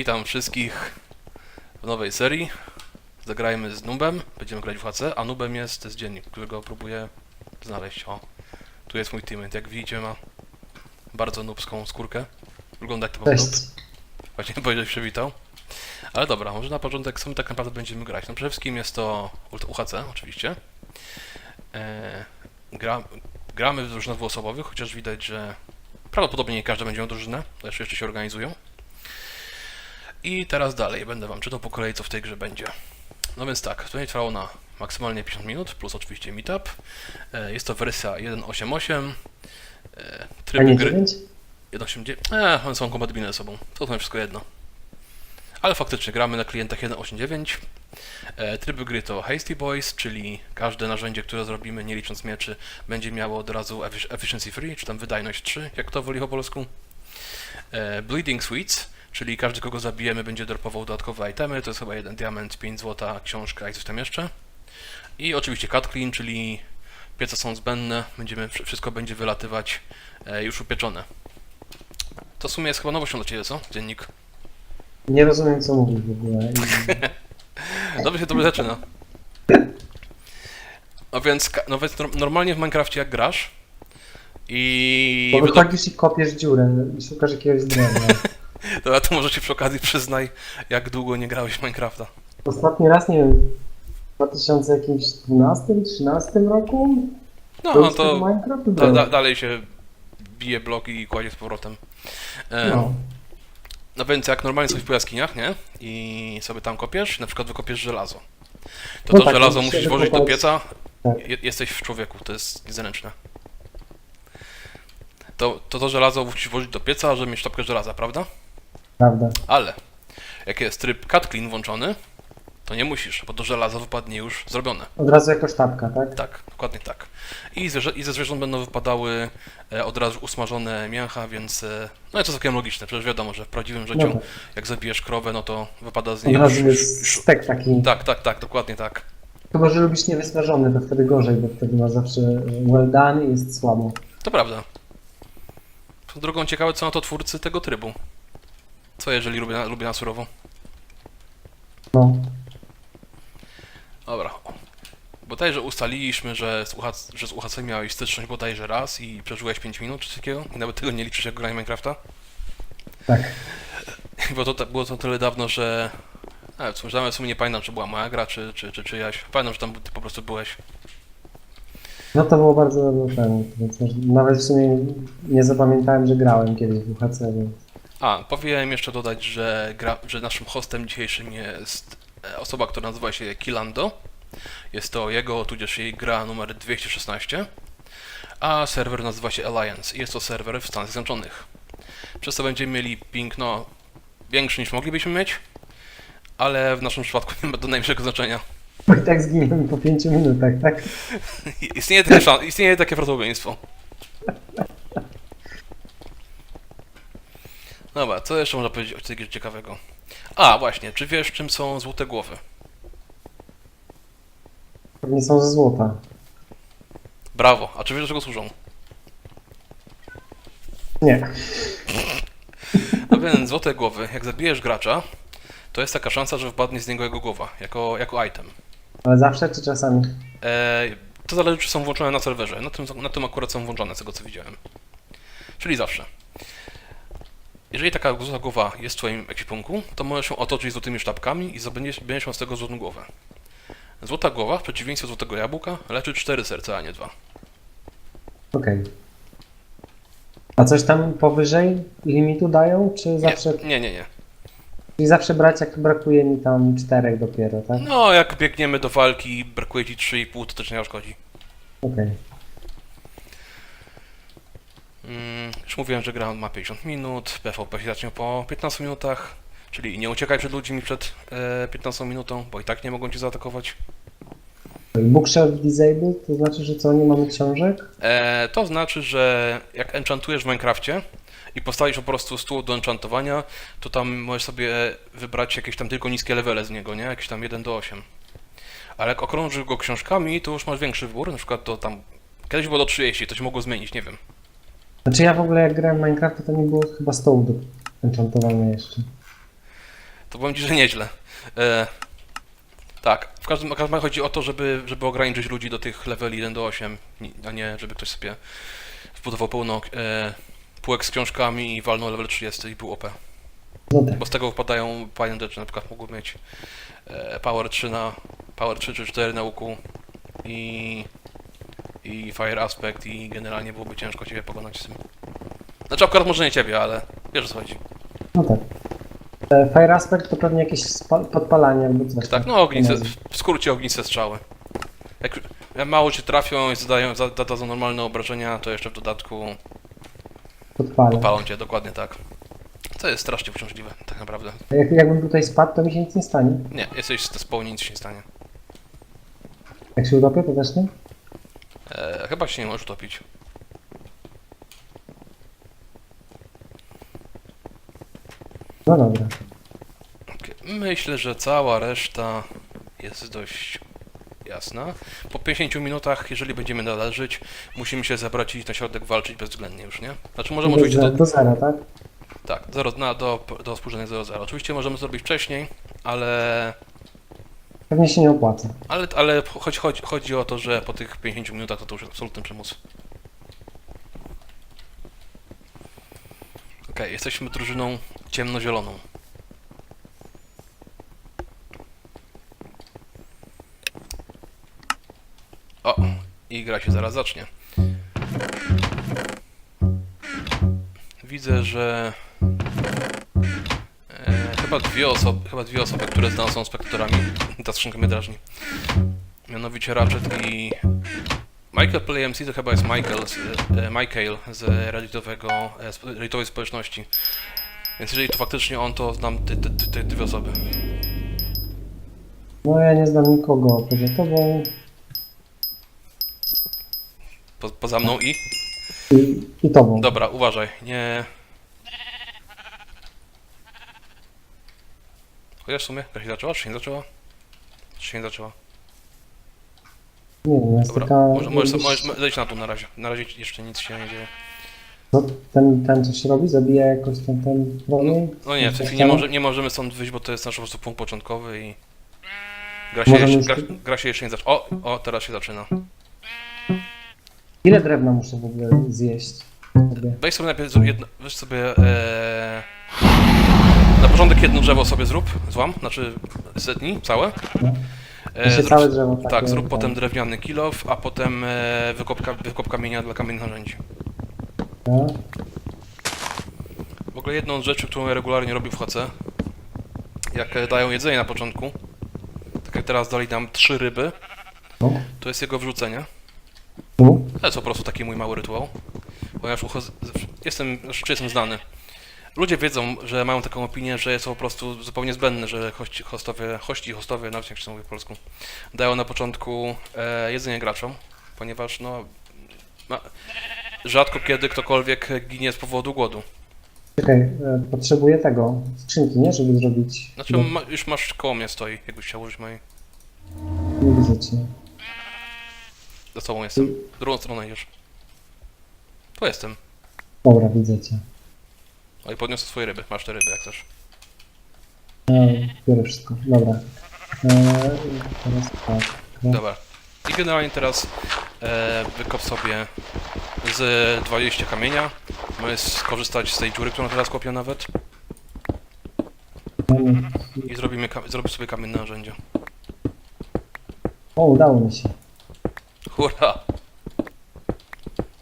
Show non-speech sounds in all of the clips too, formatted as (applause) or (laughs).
Witam wszystkich w nowej serii. Zagrajmy z Nubem, będziemy grać w HC, a Nubem jest, to jest dziennik, którego próbuję znaleźć. O, tu jest mój teammate. Jak widzicie ma bardzo nubską skórkę. Wygląda jak typowy. Cześć. Właśnie (laughs) powiedział przywitał. Ale dobra, może na początek co my tak naprawdę będziemy grać. No przede wszystkim jest to UHC oczywiście. E, gra, gramy w drużynach dwuosobowych, chociaż widać, że prawdopodobnie nie każdy będzie miał drużynę, jeszcze, jeszcze się organizują. I teraz dalej, będę wam czytał po kolei co w tej grze będzie. No więc tak, to będzie trwało na maksymalnie 50 minut, plus oczywiście meetup. E, jest to wersja 1.8.8. E, A tryby nie gry... 9? 1.8.9. Eee, one są kompatybilne ze sobą. To są wszystko jedno. Ale faktycznie gramy na klientach 1.8.9. E, tryby gry to Hasty Boys, czyli każde narzędzie, które zrobimy, nie licząc mieczy, będzie miało od razu effic- Efficiency Free, czy tam wydajność 3, jak to woli po polsku. Bleeding Sweets, czyli każdy, kogo zabijemy, będzie dropował dodatkowe itemy. To jest chyba jeden diament, 5 złota, książka i coś tam jeszcze. I oczywiście Cut Clean, czyli piece są zbędne, będziemy, wsz- wszystko będzie wylatywać e, już upieczone. To w sumie jest chyba nowością dla Ciebie, co? Dziennik. Nie rozumiem co mówisz w ogóle. (laughs) Dobrze się to zaczyna. No więc, no więc norm- normalnie w Minecrafcie jak grasz i... Bo wychodzisz i kopiesz dziurę i szukasz jakiegoś drewna. (laughs) Dobra, to może Ci przy okazji przyznaj, jak długo nie grałeś w Minecrafta. Ostatni raz, nie wiem, w 2012, 13 roku? No, no to Minecraft da, da, dalej się bije bloki i kładzie z powrotem. E, No. No więc jak normalnie jesteś po jaskiniach, nie? I sobie tam kopiesz, na przykład wykopiesz żelazo. To No to tak, żelazo musisz musisz się włożyć do pieca. Tak. Je, jesteś w człowieku, to jest niezręczne. To, to to żelazo musisz włożyć do pieca, żeby mieć sztabkę żelaza, prawda? Prawda. Ale jak jest tryb cut clean włączony, to nie musisz, bo to żelazo wypadnie już zrobione. Od razu jako sztabka, tak? Tak, dokładnie tak. I, zwierzę, i ze zwierząt będą wypadały e, od razu usmażone mięcha, więc e, no i to całkiem logiczne, przecież wiadomo, że w prawdziwym życiu No tak. jak zabijesz krowę, no to wypada z Od niej razu już, jest stek taki. Tak, tak, tak, dokładnie tak. Chyba, że lubisz niewysmażony, to wtedy gorzej, bo wtedy masz zawsze well done i jest słabo. To prawda. Drogą ciekawe, co na to twórcy tego trybu. Co jeżeli lubię na, lubię na surowo? No. Dobra. Bodajże ustaliliśmy, że z, UHC, że z UHC miałeś styczność bodajże raz i przeżyłeś 5 minut czy coś takiego i nawet tego nie liczysz jako granie Minecrafta? Tak. (laughs) Bo to, było to tyle dawno, że... Nawet w sumie- w sumie nie pamiętam, czy była moja gra, czy, czy, czy czyjaś. Pamiętam, że tam ty po prostu byłeś. No to było bardzo dawno temu, więc nawet w sumie nie zapamiętałem, że grałem kiedyś w UHC, więc... A, powinien jeszcze dodać, że, gra, że naszym hostem dzisiejszym jest e, osoba, która nazywa się Kilando. Jest to jego, tudzież jej gra numer 216. A serwer nazywa się Alliance i jest to serwer w Stanach Zjednoczonych. Przez to będziemy mieli ping, no, większy niż moglibyśmy mieć, ale w naszym przypadku (laughs) nie ma to najmniejszego znaczenia. I tak zginąłem po 5 minutach, tak? (laughs) Istnieje takie, istnieje takie prawdopodobieństwo. (laughs) Dobra, co jeszcze można powiedzieć o grze ciekawego? A, właśnie, czy wiesz czym są złote głowy? Pewnie są ze złota. Brawo, a czy wiesz do czego służą? Nie. No więc złote głowy, jak zabijesz gracza, to jest taka szansa, że wpadnie z niego jego głowa, jako, jako item. Ale zawsze czy czasami? E, to zależy, czy są włączone na serwerze. Na tym, na tym akurat są włączone, z tego co widziałem. Czyli zawsze. Jeżeli taka złota głowa jest w Twoim ekwipunku, to możesz ją otoczyć złotymi sztabkami i zdobędziesz- będziesz miał z tego złotą głowę. Złota głowa, w przeciwieństwie do złotego jabłka, leczy 4 serca, a nie 2. Okej. A coś tam powyżej limitu dają, czy zawsze, Nie, nie, nie, nie. czyli zawsze brać jak brakuje mi tam czterech dopiero, tak? No, jak biegniemy do walki i brakuje Ci 3,5, to też nie szkodzi. Okej. Mm, już mówiłem, że gra ma 50 minut, PvP się zacznie po 15 minutach, czyli nie uciekaj przed ludźmi przed e, 15 minutą, bo i tak nie mogą cię zaatakować. Bookshelf disabled, to znaczy, że co, nie mamy książek? E, to znaczy, że jak enchantujesz w Minecrafcie i postawisz po prostu stół do enchantowania, to tam możesz sobie wybrać jakieś tam tylko niskie levele z niego, nie? Jakieś tam 1 do 8. Ale jak okrążysz go książkami, to już masz większy wybór, na przykład to tam... Kiedyś było do 30, to się mogło zmienić, nie wiem. Znaczy ja w ogóle jak grałem w Minecraft, to nie było chyba stołu do enchantowania jeszcze. To powiem ci, że nieźle. E, tak, w każdym, razie chodzi o to, żeby, żeby ograniczyć ludzi do tych leveli 1 do 8, ni- a nie żeby ktoś sobie wbudował pełno e, półek z książkami i walnął level 30 i był OP. No tak. Bo z tego wypadają fajne rzeczy, na przykład mogły mieć e, Power 3 na Power 3 czy 4 na łuku i, i Fire Aspect i generalnie byłoby ciężko ciebie pokonać z tym. Znaczy akurat może nie ciebie, ale wiesz o co chodzi. No tak. E, Fire Aspect to pewnie jakieś spa- podpalanie albo coś. Tak, no ognice, w skrócie ognice strzały. Jak, jak mało ci trafią i zadają, za- zadadzą normalne obrażenia, to jeszcze w dodatku Podpalę. palą cię, dokładnie tak. To jest strasznie uciążliwe, tak naprawdę. Jak, jakbym tutaj spadł, to mi się nic nie stanie. Nie, jesteś spełni, nic się nie stanie. Jak się utopię, to też nie? E, chyba się nie możesz utopić. No dobra. Myślę, że cała reszta jest dość jasna. Po 50 minutach, jeżeli będziemy nadal żyć, musimy się zabrać i iść na środek walczyć bezwzględnie już, nie? Znaczy możemy oczywiście... do, Do, zera, tak? tak, zero, na, do, do współrzędnych 0,0. Oczywiście możemy zrobić wcześniej, ale... Pewnie się nie opłaca. Ale, ale chodzi, chodzi, chodzi o to, że po tych 50 minutach to, to już absolutny przymus. Okej, jesteśmy drużyną ciemnozieloną. O, i gra się zaraz zacznie. Widzę, że chyba dwie osoby, chyba dwie osoby, które znam są spektatorami. Ta skrzynka mnie drażni. Mianowicie Ratchet i Michael Play MC to chyba jest Michael, z, e, Michael z redditowego, e, redditowej społeczności. Więc jeżeli to faktycznie on, to znam te, te, te, te dwie osoby. No ja nie znam nikogo poza tobą Po, poza mną i... i, i tobą. Dobra, uważaj, nie... Chociaż w sumie, gra się zaczęła, czy się nie zaczęła? Czy się nie zaczęła? Nie wiem, jest Dobra, taka... może, możesz, możesz zejść na to na razie. Na razie jeszcze nic się nie dzieje. Co ten, ten coś robi? Zabija jakoś ten, ten promień? No nie, w tej chwili nie, może, nie możemy stąd wyjść, bo to jest nasz po prostu punkt początkowy i... Gra się, Możemy jeszcze, już- gra, gra się jeszcze nie zaczyna. O, o, teraz się zaczyna. Ile drewna muszę w ogóle zjeść? Sobie? Weź sobie najpierw jedno, weź sobie e, na początek jedno drzewo sobie zrób, złam, znaczy zetnij całe. No. E, Jeszcze całe drzewo takie, tak, zrób tak. potem drewniany kilof, a potem e, wykop, ka- wykop kamienia dla kamiennych narzędzi. Tak? W ogóle jedną z rzeczy, którą ja regularnie robię w HC, jak e, dają jedzenie na początku, tak jak teraz dali nam trzy ryby, No. to jest jego wrzucenie. Tu? To jest po prostu taki mój mały rytuał. Ponieważ ucho- jestem, znaczy, czy jestem znany. Ludzie wiedzą, że mają taką opinię, że jest to po prostu zupełnie zbędne, że hości, hostowie, hości, hostowie, nawet jak się to mówi po polsku, dają na początku e, jedzenie graczom, ponieważ no, ma, rzadko kiedy ktokolwiek ginie z powodu głodu. Czekaj, e, potrzebuję tego, skrzynki, nie? Żeby zrobić... Znaczy, No, ma, już masz koło mnie stoi, jakbyś chciał użyć mojej. nie widzę cię. Za tobą jestem. Drugą stronę idziesz. Tu jestem. Dobra, widzę cię. O i podniosę swoje ryby. Masz te ryby, jak chcesz. E, biorę wszystko. Dobra. E, teraz tak. No. Dobra. I generalnie teraz e, wykop sobie z 20 kamienia. Możesz skorzystać z tej dziury, którą teraz kopię nawet. Mamy- I zrobimy, ka- zrobię sobie kamienne narzędzie. O, udało mi się. Hurra!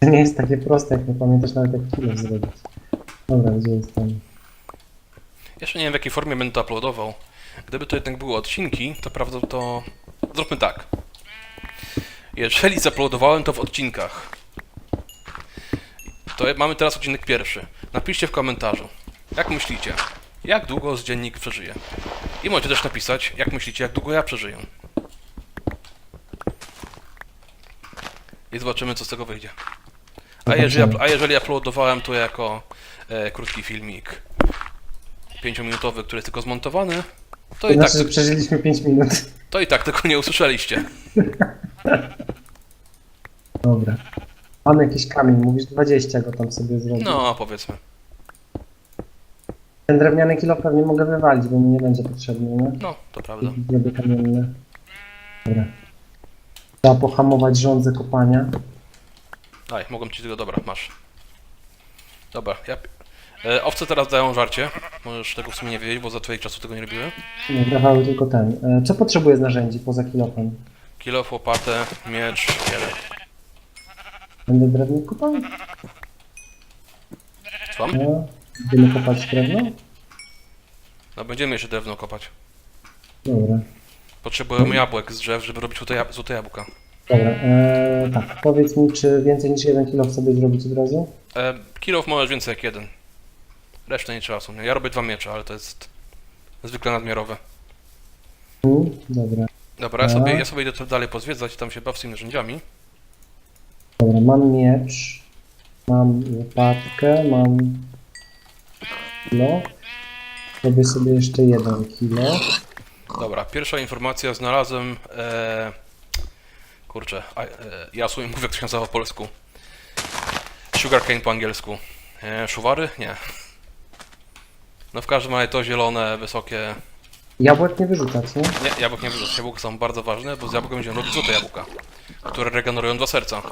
To nie jest takie proste, jak nie pamiętasz nawet jak chwilę zrobić. Dobra, gdzie jestem? Jeszcze nie wiem w jakiej formie będę to uploadował. Gdyby to jednak były odcinki, to prawda to... Zróbmy tak. Jeżeli zaploadowałem to w odcinkach, to mamy teraz odcinek pierwszy. Napiszcie w komentarzu, jak myślicie, jak długo z dziennik przeżyje. I możecie też napisać, jak myślicie, jak długo ja przeżyję. I zobaczymy, co z tego wyjdzie. A jeżeli, a jeżeli uploadowałem to jako e, krótki filmik 5-minutowy, który jest tylko zmontowany, to To i, tak, znaczy, że przeżyliśmy 5 minut. to i tak tego nie usłyszeliście. (laughs) Dobra. Mam jakiś kamień, mówisz 20 go tam sobie zrobić. No, powiedzmy. Ten drewniany kilo pewnie mogę wywalić, bo mi nie będzie potrzebny, nie? No, to prawda. Zrobię kamienne. Dobra. Trzeba pohamować żądzę kopania. Daj, mogłem ci tego, dobra, masz. Dobra, ja... E, owce teraz dają żarcie. Możesz tego w sumie nie wiedzieć, bo za twojej czasu tego nie robiły. Nie, brawały tylko ten. E, Co potrzebuję z narzędzi poza kilofem? Kilo, łopatę, miecz, wiele. Będę drewno kopał? Słucham? No. Będziemy kopać drewno? No będziemy jeszcze drewno kopać. Dobra. Potrzebujemy jabłek z drzew, żeby robić złote, jab- złote jabłka. Dobra, e, tak. Powiedz mi, czy więcej niż jeden kilo sobie zrobić od razu? E, kilof możesz więcej jak jeden. Resztę nie trzeba w sumie. Ja robię dwa miecze, ale to jest zwykle nadmiarowe. Mm, dobra. Dobra, ja sobie, ja sobie idę tu dalej pozwiedzać, tam się baw z tymi narzędziami. Dobra, mam miecz. Mam łopatkę, mam kilo. Robię sobie jeszcze jeden kilo. Dobra, pierwsza informacja, znalazłem... E, kurczę, a, e, ja sobie mówię jak to się nazywa po polsku. Sugarcane po angielsku. E, szuwary? Nie. No w każdym razie to zielone, wysokie... Jabłek nie wyrzucać, nie? Nie, jabłek nie wyrzucę. Jabłka są bardzo ważne, bo z jabłka będziemy robić złote jabłka, które regenerują dwa serca.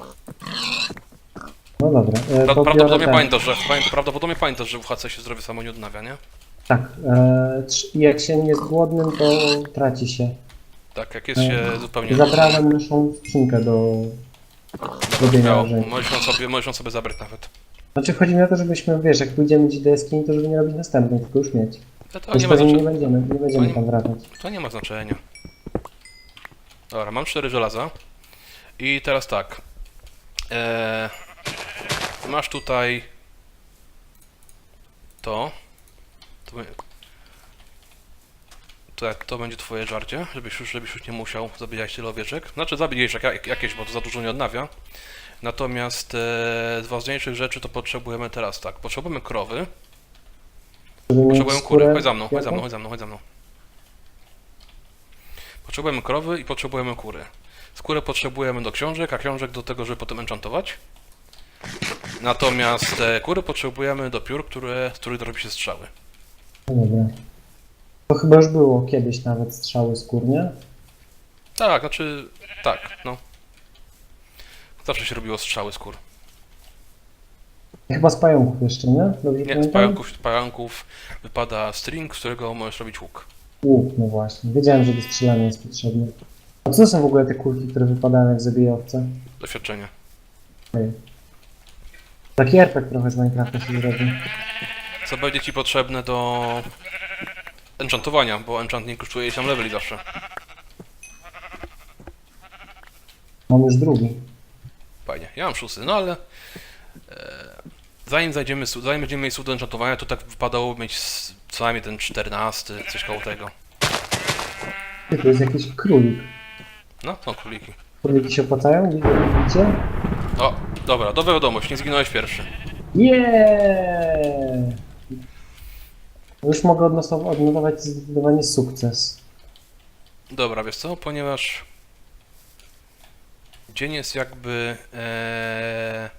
No dobra. E, Pra, to prawdopodobnie ten. pamiętasz, że, pamię- prawdopodobnie pamiętasz, że w HC się zdrowie samo nie odnawia, nie? Tak. E, trz- jak się nie jest głodnym, to traci się. Tak, jak jest się zupełnie... Zabrałem naszą skrzynkę do robienia Śmiało, narzędzi. możesz ją sobie, możesz ją sobie zabrać nawet. Znaczy chodzi mi o to, żebyśmy, wiesz, jak pójdziemy gdzieś do jaskini, to żeby nie robić następnej, tylko już mieć. To, to, Już nie, ma pewnie nie znaczenia, będziemy, nie będziemy tam wracać. to nie ma znaczenia. Dobra, mam cztery żelaza. I teraz tak. Eee, masz tutaj to. To, be- to, jak- to będzie twoje żarcie, żebyś już, żebyś już nie musiał zabijać tyle owieczek. Znaczy zabijesz jak, jak, jakieś, bo to za dużo nie odnawia. Natomiast e, z ważniejszych rzeczy to potrzebujemy teraz tak. Potrzebujemy krowy. Potrzebujemy kury. Chodź za mną, chodź za mną, chodź za mną, chodź za mną. Potrzebujemy krowy i potrzebujemy kury. Skórę potrzebujemy do książek, a książek do tego, żeby potem enchantować. Natomiast e, kury potrzebujemy do piór, które, z których robi się strzały. No dobra. To chyba już było kiedyś nawet strzały skórnie. Tak, znaczy, tak, no. Zawsze się robiło strzały skór. Chyba z pająków jeszcze, nie? Dobrze Nie, z pamiętam? pająków, z pająków wypada string, z którego możesz robić łuk. Łuk, no właśnie. Wiedziałem, że do strzelania jest potrzebny. A co to są w ogóle te kulki, które wypadają jak zabiję owce? Doświadczenie. Ej. Taki RPG trochę z Minecrafta się zrobi. Co będzie ci potrzebne do enchantowania, bo enchantnik kosztuje 7 leveli zawsze. Mam już drugi. Fajnie. Ja mam szósty, no ale e, zanim znajdziemy, su- zanim będziemy mieli słów do enchantowania, to tak wypadało mieć co najmniej ten 14, coś koło tego. To jest jakiś królik. No, są króliki. Króliki się opłacają? Widzicie? O, dobra, dobra wiadomość, nie zginąłeś pierwszy. Yeah! Już mogę odnotow- odnotować zdecydowanie sukces. Dobra, wiesz co, ponieważ dzień jest jakby... E,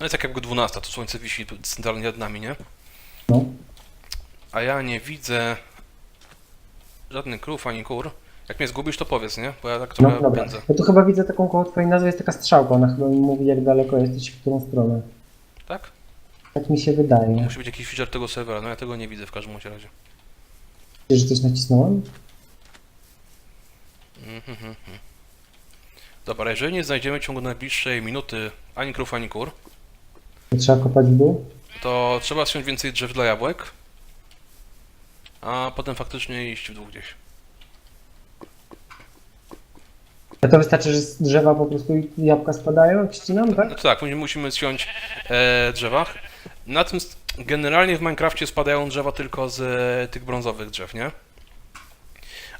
no jest jak jakby 12, to słońce wisi centralnie nad nami, nie? No. A ja nie widzę żadnych krów ani kur. Jak mnie zgubisz, to powiedz, nie? Bo ja tak No trochę dobra. pędzę. Ja tu chyba widzę taką koło twojej nazwy, jest taka strzałka, ona chyba mi mówi jak daleko jesteś, w którą stronę. Tak? Tak mi się wydaje. Musi być jakiś feature tego serwera, no ja tego nie widzę w każdym razie. Wiesz, że coś nacisnąłem? Mhm, mhm. Dobra, jeżeli nie znajdziemy w ciągu najbliższej minuty ani krów, ani kur, trzeba kopać w dół? to trzeba ściąć więcej drzew dla jabłek, a potem faktycznie iść w dół gdzieś. A to wystarczy, że z drzewa po prostu jabłka spadają, jak ścinam, tak? No to tak, musimy- musimy ściąć e, drzewach. Na tym s- generalnie w Minecrafcie spadają drzewa tylko z e, tych brązowych drzew, nie?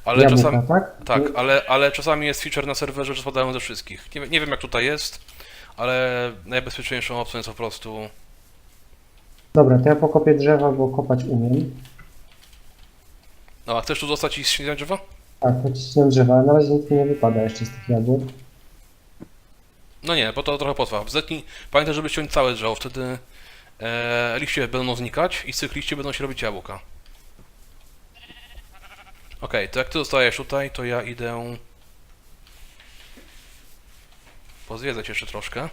Ale Jabłka, czasami, tak? tak, ale, ale czasami jest feature na serwerze, że spadają ze wszystkich. Nie, nie wiem jak tutaj jest, ale najbezpieczniejszą opcją jest po prostu Dobra, to ja pokopię drzewa, bo kopać umiem. No, a chcesz tu zostać i ścinać drzewa? Tak, pocisnę drzewa, ale na razie nic mi nie wypada jeszcze z tych jabłek. No nie, bo to trochę potrwa. Zetnij, pamiętaj, żeby ściąć całe drzewo, wtedy e, liście będą znikać i z tych liści będą się robić jabłka. Okej, to jak ty zostajesz tutaj, to ja idę pozwiedzać jeszcze troszkę.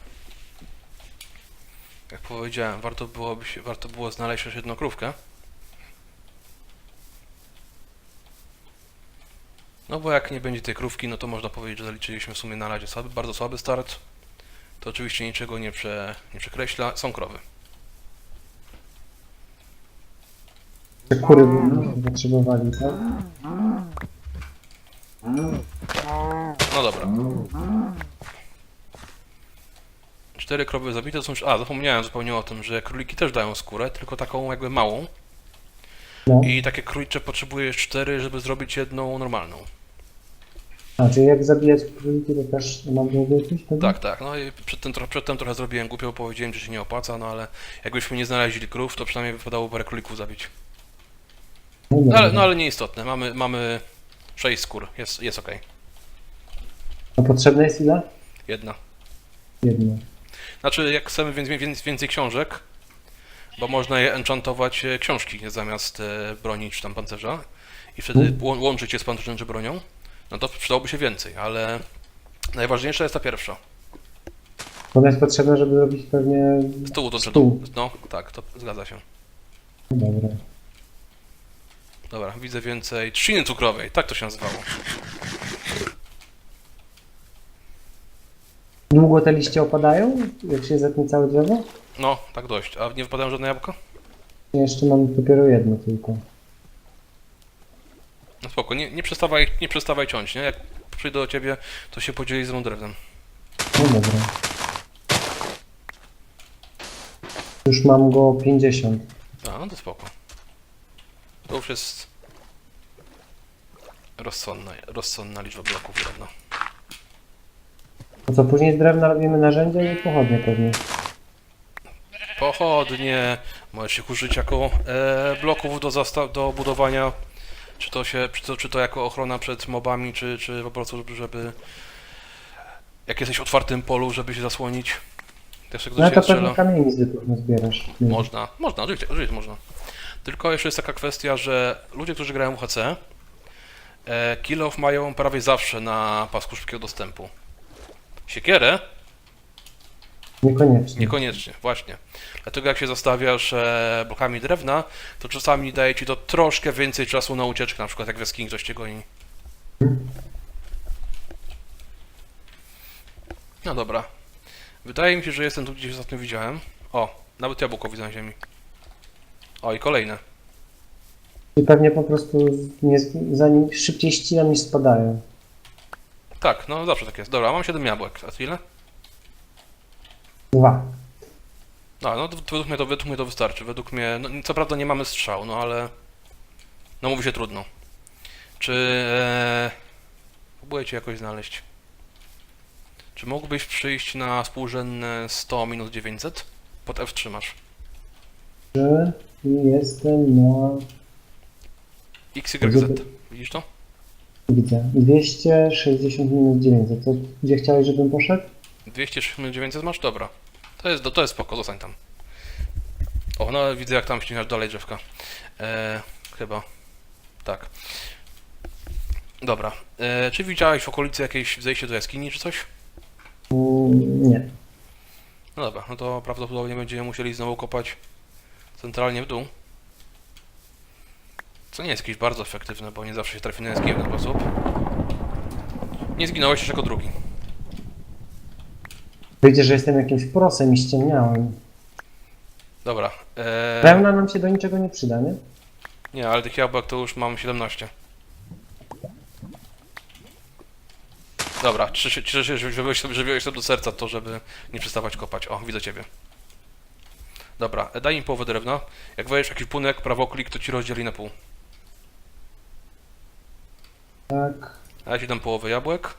Jak powiedziałem, warto byłoby się, warto było znaleźć jeszcze jedną krówkę. No bo jak nie będzie tej krówki, no to można powiedzieć, że zaliczyliśmy w sumie na razie słaby, bardzo słaby start. To oczywiście niczego nie, prze, nie przekreśla. Są krowy. Te kury by potrzebowali, tak? No dobra. Cztery krowy zabite są. A, zapomniałem zupełnie o tym, że króliki też dają skórę, tylko taką jakby małą. No. I takie królicze potrzebujesz cztery, żeby zrobić jedną normalną. A, czyli jak zabijać króliki, to też mam wtedy? Tak, tak. No i przedtem, tro- przedtem trochę zrobiłem głupio, bo powiedziałem, że się nie opłaca, no ale jakbyśmy nie znaleźli krów, to przynajmniej wypadało parę królików zabić. No, No ale, no ale nieistotne. Mamy, mamy sześć skór. Jest, jest okej. A potrzebne jest ile? Jedna. Jedno. Znaczy, jak chcemy więcej, więcej, więcej książek, bo można je enchantować e, książki zamiast e, broni czy tam pancerza i wtedy Mhm. łą- łączyć je z pancerzem czy bronią, no to przydałoby się więcej, ale najważniejsza jest ta pierwsza. Ona jest potrzebna, żeby robić pewnie... Stół to Stół. No, tak, to zgadza się. No dobra. Dobra, widzę więcej. Trzciny cukrowej, tak to się nazywało. Długo te liście opadają, jak się zetnie całe drzewo? No, tak dość. A nie wypadają żadne jabłka? Ja jeszcze mam dopiero jedno tylko. No spoko, nie, nie, przestawaj, nie przestawaj ciąć, nie? Jak przyjdę do ciebie, to się podzieli z mną drewnem. No dobra. Już mam go 50. A, no to spoko. To już jest rozsądna, rozsądna liczba bloków drewna. A co, później z drewna robimy narzędzia i pochodnie pewnie. Pochodnie, możesz ich użyć jako e, bloków do, do budowania, czy to, się, czy, to, czy to jako ochrona przed mobami, czy, czy po prostu, żeby, żeby jak jesteś w otwartym polu, żeby się zasłonić. Też jak No ale to się pewnie kamieni z zbierasz. Można, można, oczywiście, oczywiście można. Tylko jeszcze jest taka kwestia, że ludzie, którzy grają w HC, e, kill off mają prawie zawsze na pasku szybkiego dostępu. Siekierę Niekoniecznie. Niekoniecznie, właśnie. Dlatego jak się zostawiasz e, blokami drewna, to czasami daje ci to troszkę więcej czasu na ucieczkę, na przykład jak w jaskini ktoś cię goni. No dobra. Wydaje mi się, że jestem tu gdzieś ostatnio widziałem. O, nawet jabłko widzę na ziemi. O, i kolejne. I pewnie po prostu nie, zanim szybciej ścinam niż spadają. Tak, no zawsze tak jest. Dobra, mam 7 jabłek. A ty ile? Dwa. No, no to według mnie to, według mnie to wystarczy. Według mnie, no, co prawda nie mamy strzał, no ale no mówi się trudno. Czy e, próbuję cię jakoś znaleźć? Czy mógłbyś przyjść na współrzędne 100 minus 900? Pod F trzymasz. Że jestem na... XYZ. Widzisz to? Widzę. 260 minus 900. To gdzie chciałeś, żebym poszedł? 200 minus 900 masz? Dobra. To jest, to jest spoko, zostań tam. O, no widzę jak tam ścinasz dalej drzewka. E, chyba. Tak. Dobra. E, czy widziałeś w okolicy jakieś zejście do jaskini czy coś? Mm, nie. No dobra, no to prawdopodobnie będziemy musieli znowu kopać centralnie w dół. Co nie jest jakieś bardzo efektywne, bo nie zawsze się trafi na ten sposób. Nie zginąłeś jeszcze jako drugi. Wyjdzie, że jestem jakimś prosem i ściemniałem. Dobra. E, Wełna nam się do niczego nie przyda, nie? nie, ale tych jabłek to już mam 17. Dobra, cieszę się, że wziąłeś sobie, że wziąłeś sobie do serca to, żeby nie przestawać kopać. O, widzę ciebie. Dobra, e, daj im połowę drewna. Jak wejdziesz jakiś punek, prawo klik, to ci rozdzieli na pół. Tak. A ja ci dam połowę jabłek.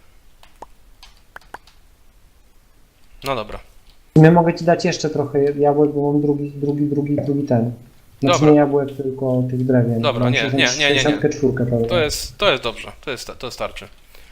No dobra. Sumie mogę ci dać jeszcze trochę jabłek, bo mam drugi, drugi, drugi, drugi ten. Znaczy Dobra. nie jabłek, tylko tych drewien. Dobra, Mam nie, nie, nie, nie, nie. 64 prawie. To jest, to jest dobrze. To jest, to starczy.